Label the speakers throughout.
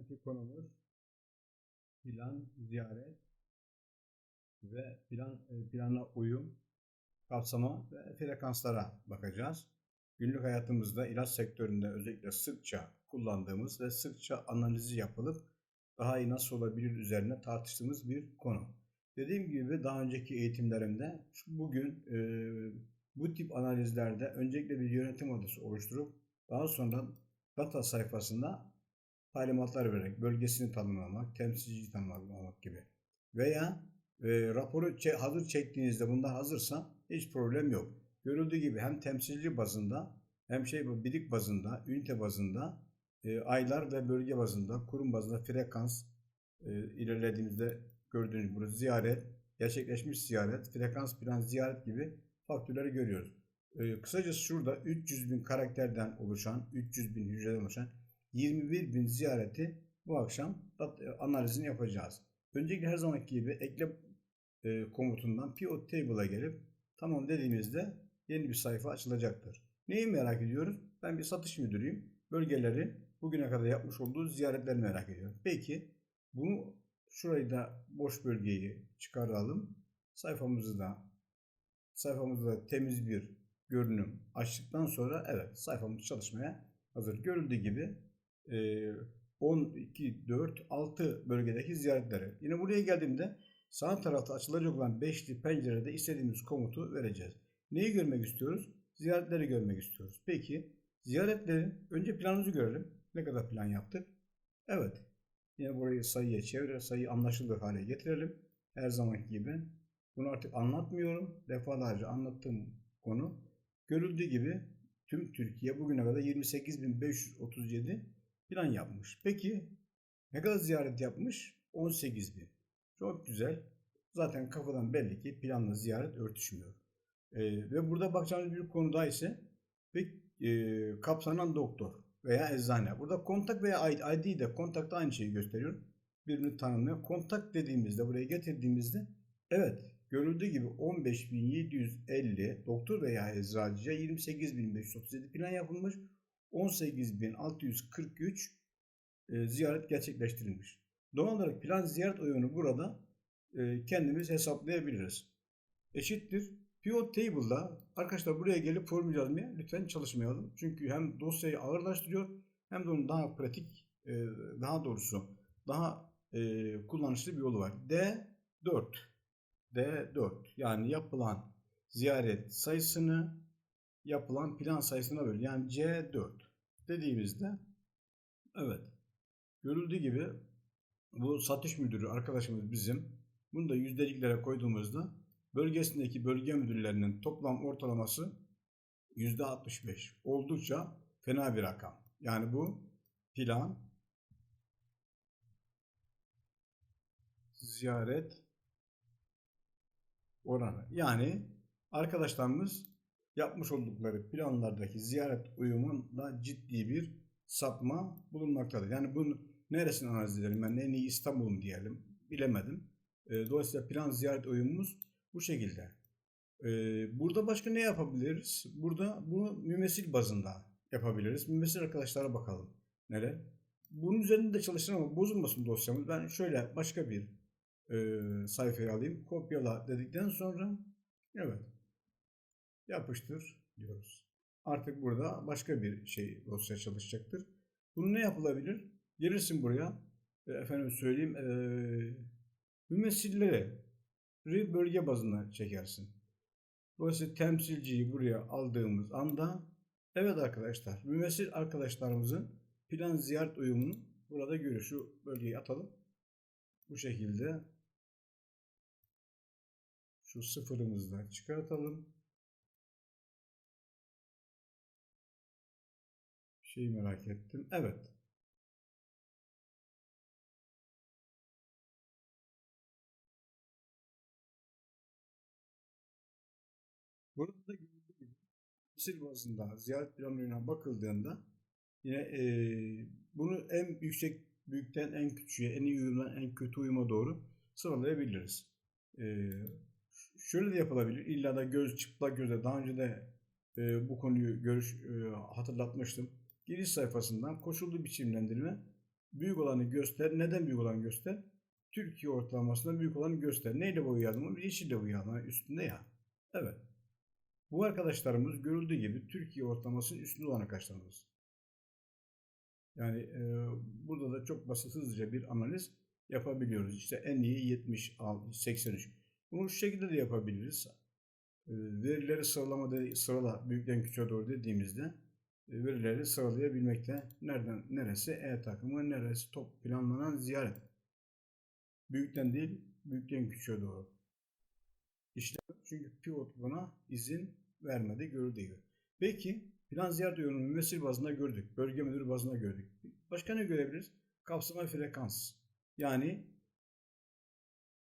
Speaker 1: Bugünkü konumuz plan, ziyaret ve plan e, plana uyum, kapsama ve frekanslara bakacağız. Günlük hayatımızda ilaç sektöründe özellikle sıkça kullandığımız ve sıkça analizi yapılıp daha iyi nasıl olabilir üzerine tartıştığımız bir konu. Dediğim gibi daha önceki eğitimlerimde bugün e, bu tip analizlerde öncelikle bir yönetim adası oluşturup daha sonra data sayfasında talimatlar vererek bölgesini tanımlamak, temsilciyi tanımlamak gibi. Veya e, raporu hazır çektiğinizde bunlar hazırsa hiç problem yok. Görüldüğü gibi hem temsilci bazında hem şey birik bazında, ünite bazında, e, aylar ve bölge bazında, kurum bazında frekans e, ilerlediğimizde gördüğünüz burada ziyaret, gerçekleşmiş ziyaret, frekans plan ziyaret gibi faktörleri görüyoruz. E, kısacası şurada 300 bin karakterden oluşan, 300 bin hücreden oluşan 21 bin ziyareti bu akşam e, analizini yapacağız. Öncelikle her zamanki gibi ekle e, komutundan pivot table'a gelip tamam dediğimizde yeni bir sayfa açılacaktır. Neyi merak ediyoruz? Ben bir satış müdürüyüm. Bölgeleri bugüne kadar yapmış olduğu ziyaretleri merak ediyorum. Peki bunu şurayı da boş bölgeyi çıkaralım. Sayfamızı da sayfamızda temiz bir görünüm açtıktan sonra evet sayfamız çalışmaya hazır. Görüldüğü gibi 12, 4, 6 bölgedeki ziyaretleri. Yine buraya geldiğimde sağ tarafta açılacak olan beşli pencerede istediğimiz komutu vereceğiz. Neyi görmek istiyoruz? Ziyaretleri görmek istiyoruz. Peki ziyaretlerin önce planımızı görelim. Ne kadar plan yaptık? Evet. Yine burayı sayıya çevire, sayıyı anlaşılır hale getirelim. Her zamanki gibi. Bunu artık anlatmıyorum. Defalarca anlattığım konu. Görüldüğü gibi tüm Türkiye bugüne kadar 28.537 plan yapmış. Peki ne kadar ziyaret yapmış? 18.000. Çok güzel. Zaten kafadan belli ki planla ziyaret örtüşmüyor. Ee, ve burada bakacağımız bir konu daha ise ve e, kapsanan doktor veya eczane. Burada kontak veya ID, ID de kontakta aynı şeyi gösteriyor. Birbirini tanımlıyor. Kontak dediğimizde buraya getirdiğimizde evet görüldüğü gibi 15.750 doktor veya eczacıya 28.537 plan yapılmış. 18.643 e, ziyaret gerçekleştirilmiş. Doğal olarak plan ziyaret oyunu burada e, kendimiz hesaplayabiliriz. Eşittir. Pivot table'da arkadaşlar buraya gelip formül yazmaya lütfen çalışmayalım. Çünkü hem dosyayı ağırlaştırıyor hem de onun daha pratik e, daha doğrusu daha kullanışlı bir yolu var. D4 D4 yani yapılan ziyaret sayısını yapılan plan sayısına böl. Yani C4 dediğimizde evet görüldüğü gibi bu satış müdürü arkadaşımız bizim. Bunu da yüzdeliklere koyduğumuzda bölgesindeki bölge müdürlerinin toplam ortalaması %65. Oldukça fena bir rakam. Yani bu plan ziyaret oranı. Yani arkadaşlarımız yapmış oldukları planlardaki ziyaret uyumunda ciddi bir sapma bulunmaktadır. Yani bunu neresini analiz edelim? Yani en iyi İstanbul mu diyelim? Bilemedim. E, Dolayısıyla plan ziyaret uyumumuz bu şekilde. E, Burada başka ne yapabiliriz? Burada bunu mümessil bazında yapabiliriz. Mümessil arkadaşlara bakalım. Neler? Bunun üzerinde de çalışın ama bozulmasın dosyamız. Ben şöyle başka bir e, sayfayı alayım. Kopyala dedikten sonra evet yapıştır diyoruz. Artık burada başka bir şey dosya çalışacaktır. Bunu ne yapılabilir? Gelirsin buraya. E, efendim söyleyeyim. E, mümessilleri bölge bazına çekersin. Dolayısıyla temsilciyi buraya aldığımız anda evet arkadaşlar mümessil arkadaşlarımızın plan ziyaret uyumunu burada görüyor. Şu bölgeyi atalım. Bu şekilde şu sıfırımızdan çıkartalım. Şeyi merak ettim. Evet. Burada da görüldüğü gibi Mısır bazında ziyaret planlarına bakıldığında yine e, bunu en yüksek büyükten en küçüğe, en iyi uyumdan en kötü uyuma doğru sıralayabiliriz. E, şöyle de yapılabilir. İlla da göz çıplak gözle daha önce de e, bu konuyu görüş e, hatırlatmıştım. Giriş sayfasından koşullu biçimlendirme büyük olanı göster. Neden büyük olanı göster? Türkiye ortalamasından büyük olanı göster. Neyle boyayalım? Yeşille boyayalım. Üstünde ya. Evet. Bu arkadaşlarımız görüldüğü gibi Türkiye ortalamasının üstünde olan arkadaşlarımız. Yani e, burada da çok basit hızlıca bir analiz yapabiliyoruz. İşte en iyi 70, 83. Bunu şu şekilde de yapabiliriz. E, verileri sıralama sırala büyükten küçüğe doğru dediğimizde verileri sıralayabilmekte. Nereden neresi E takımı, neresi top planlanan ziyaret. Büyükten değil, büyükten küçüğe doğru. İşte çünkü pivot buna izin vermedi görüldüğü gibi. Peki plan ziyaret yorumu mesil bazında gördük. Bölge müdürü bazında gördük. Başka ne görebiliriz? Kapsama frekans. Yani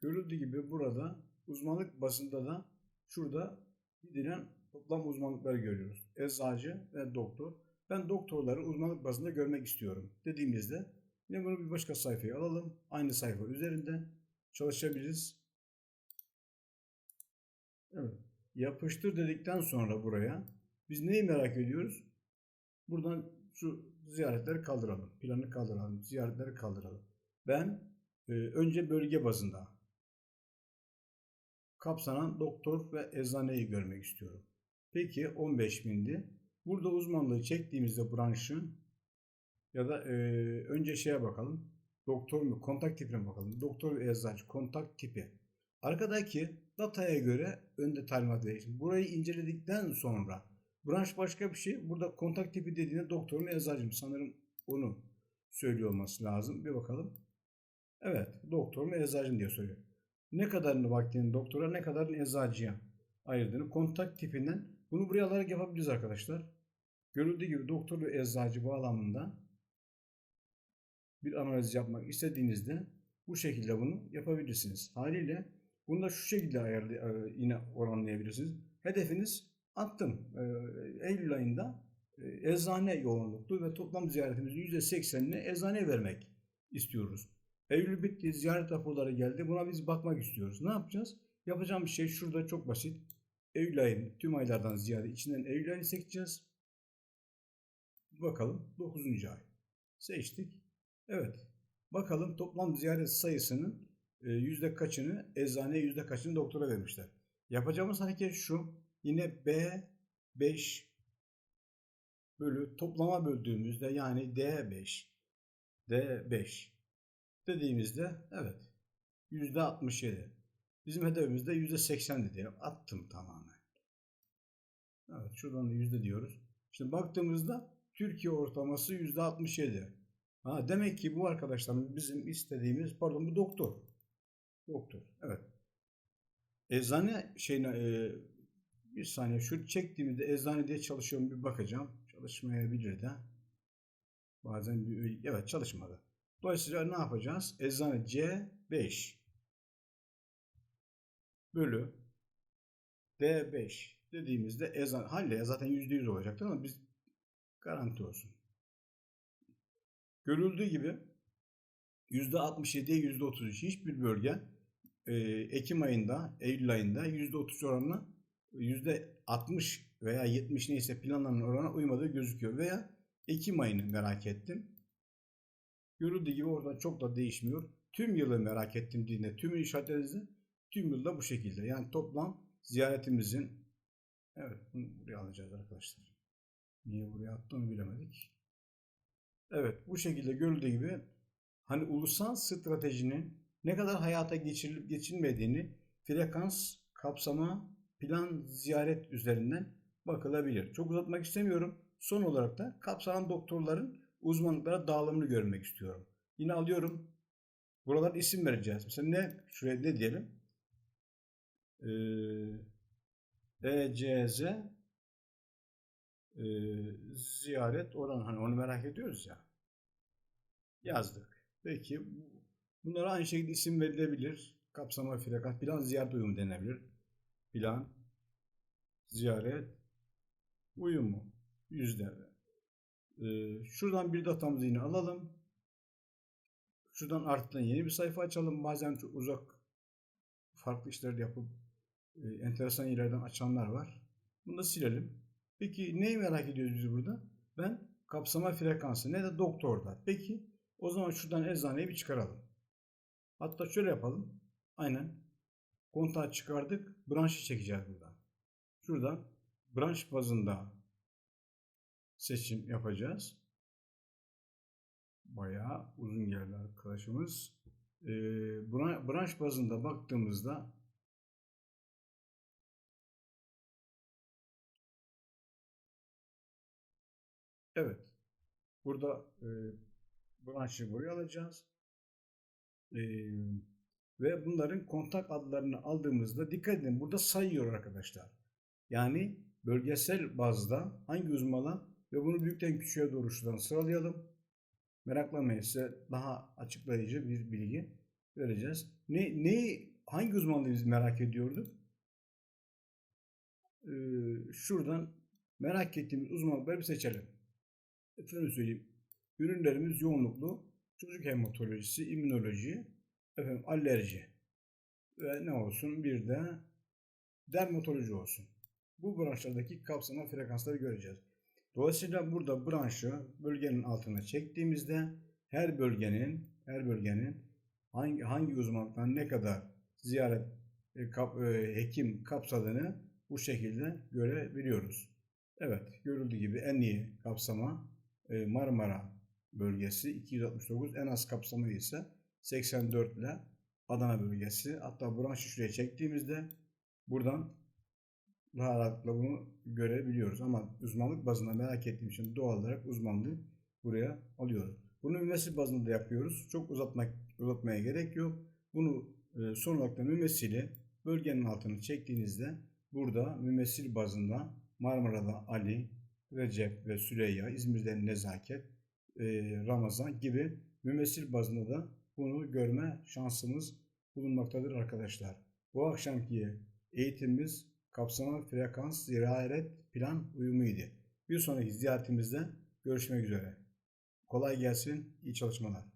Speaker 1: görüldüğü gibi burada uzmanlık bazında da şurada bildiren toplam uzmanlıkları görüyoruz. Eczacı ve doktor. Ben doktorları uzmanlık bazında görmek istiyorum dediğimizde yine bunu bir başka sayfaya alalım. Aynı sayfa üzerinden çalışabiliriz. Evet. Yapıştır dedikten sonra buraya biz neyi merak ediyoruz? Buradan şu ziyaretleri kaldıralım. Planı kaldıralım. Ziyaretleri kaldıralım. Ben e, önce bölge bazında kapsanan doktor ve eczaneyi görmek istiyorum. Peki 15 bindi. Burada uzmanlığı çektiğimizde branşın ya da e, önce şeye bakalım. Doktor mu? Kontak tipine bakalım. Doktor ve eczacı kontak tipi. Arkadaki dataya göre önde talimat vereceksin. Burayı inceledikten sonra branş başka bir şey. Burada kontak tipi dediğinde doktor mu eczacı mı? Sanırım onu söylüyor olması lazım. Bir bakalım. Evet. Doktor mu eczacı mı diye soruyor. Ne kadarını vaktinin doktora ne kadarını eczacıya ayırdığını kontak tipinden bunu buraya alarak yapabiliriz arkadaşlar. Görüldüğü gibi doktor ve eczacı bağlamında bir analiz yapmak istediğinizde bu şekilde bunu yapabilirsiniz. Haliyle bunu da şu şekilde ayarlı, e, yine oranlayabilirsiniz. Hedefiniz attım. E, Eylül ayında e, eczane yoğunluklu ve toplam ziyaretimizin %80'ini eczaneye vermek istiyoruz. Eylül bitti, ziyaret raporları geldi. Buna biz bakmak istiyoruz. Ne yapacağız? Yapacağım bir şey şurada çok basit. Eylül ayın tüm aylardan ziyade içinden Eylül ayını seçeceğiz. Bakalım 9. ay. Seçtik. Evet. Bakalım toplam ziyaret sayısının e, yüzde kaçını eczaneye yüzde kaçını doktora vermişler. Yapacağımız hareket şu. Yine B5 bölü toplama böldüğümüzde yani D5 D5 dediğimizde evet yüzde 67. Bizim hedefimiz de yüzde 80 dedi. Attım tamamen. Evet şuradan da yüzde diyoruz. Şimdi baktığımızda Türkiye ortalaması yüzde 67. Ha, demek ki bu arkadaşlarımız bizim istediğimiz pardon bu doktor. Doktor. Evet. Eczane şeyine e, bir saniye şu çektiğimde eczane diye çalışıyorum bir bakacağım. Çalışmayabilir de. Bazen bir, evet çalışmadı. Dolayısıyla ne yapacağız? Eczane C5 bölü D5 dediğimizde eczane halle zaten %100 olacaktır ama biz garanti olsun. Görüldüğü gibi %67'ye %33 hiçbir bölge e, Ekim ayında, Eylül ayında %30 oranına %60 veya 70 neyse planlanan orana uymadığı gözüküyor. Veya Ekim ayını merak ettim. Görüldüğü gibi orada çok da değişmiyor. Tüm yılı merak ettim diye tüm işaretlerinizde tüm yılda bu şekilde. Yani toplam ziyaretimizin evet bunu buraya alacağız arkadaşlar. Niye buraya attığını bilemedik. Evet bu şekilde görüldüğü gibi hani ulusal stratejinin ne kadar hayata geçirilip geçilmediğini frekans, kapsama, plan, ziyaret üzerinden bakılabilir. Çok uzatmak istemiyorum. Son olarak da kapsanan doktorların uzmanlıklara dağılımını görmek istiyorum. Yine alıyorum. Buralar isim vereceğiz. Mesela ne? Şuraya ne diyelim? Ee, ECZ e, ziyaret oran hani onu merak ediyoruz ya. Yazdık. Peki bunlara aynı şekilde isim verilebilir. Kapsama frekat plan ziyaret uyumu denebilir. Plan ziyaret uyumu yüzde. Ee, şuradan bir datamızı yine alalım. Şuradan arttan yeni bir sayfa açalım. Bazen çok uzak farklı işler yapıp e, enteresan yerlerden açanlar var. Bunu da silelim. Peki neyi merak ediyoruz biz burada? Ben kapsama frekansı ne de doktorda. Peki O zaman şuradan eczaneyi bir çıkaralım. Hatta şöyle yapalım. Aynen. Kontağı çıkardık. Branşı çekeceğiz buradan. Şuradan branş bazında seçim yapacağız. Bayağı uzun geldi arkadaşımız. Ee, bran- branş bazında baktığımızda Evet. Burada e, branşı buraya alacağız. E, ve bunların kontak adlarını aldığımızda dikkat edin burada sayıyor arkadaşlar. Yani bölgesel bazda hangi uzmana ve bunu büyükten küçüğe doğru şuradan sıralayalım. Meraklanmayın size daha açıklayıcı bir bilgi vereceğiz. Ne, neyi, hangi uzmanlığı merak ediyorduk? Ee, şuradan merak ettiğimiz uzmanlıkları bir seçelim. Efendim söyleyeyim. Ürünlerimiz yoğunluklu çocuk hematolojisi, immünoloji, efendim alerji ve ne olsun bir de dermatoloji olsun. Bu branşlardaki kapsama frekansları göreceğiz. Dolayısıyla burada branşı bölgenin altına çektiğimizde her bölgenin her bölgenin hangi hangi uzmanlıktan ne kadar ziyaret e, kap, e, hekim kapsadığını bu şekilde görebiliyoruz. Evet, görüldüğü gibi en iyi kapsama Marmara bölgesi 269, en az kapsamı ise 84 ile Adana bölgesi. Hatta branşı şuraya çektiğimizde buradan rahatlıkla bunu görebiliyoruz. Ama uzmanlık bazında merak ettiğim için doğal olarak uzmanlığı buraya alıyoruz. Bunu mümessil bazında da yapıyoruz. Çok uzatmak uzatmaya gerek yok. Bunu e, son olarak da mümessili bölgenin altını çektiğinizde burada mümessil bazında Marmara'da Ali, Recep ve Süreyya, İzmir'de Nezaket, e, Ramazan gibi mümessil bazında da bunu görme şansımız bulunmaktadır arkadaşlar. Bu akşamki eğitimimiz kapsama frekans ziyaret plan uyumuydu. Bir sonraki ziyaretimizde görüşmek üzere. Kolay gelsin, iyi çalışmalar.